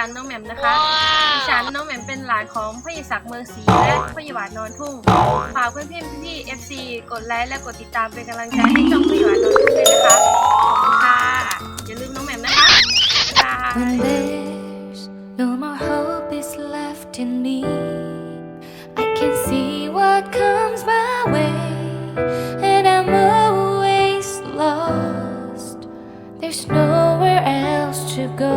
ของพ่อใหญ่ศักดิ์เมืองศรีและพ่อใหญ่หวานนอนทุ่งฝากเพื่อนๆพี่ๆ FC กดไลค์และกดติดตามเป็นกำลังใจให้ช่องพ่อใหญ่หวานนอนทุ่งด้วยนะคะขอบคุณค่ะอย่าลืมน้องแหม่มนะคะบ๊ายบาย When there's no more hope is left in me, I can see what comes my way, and I'm always lost. There's nowhere else to go.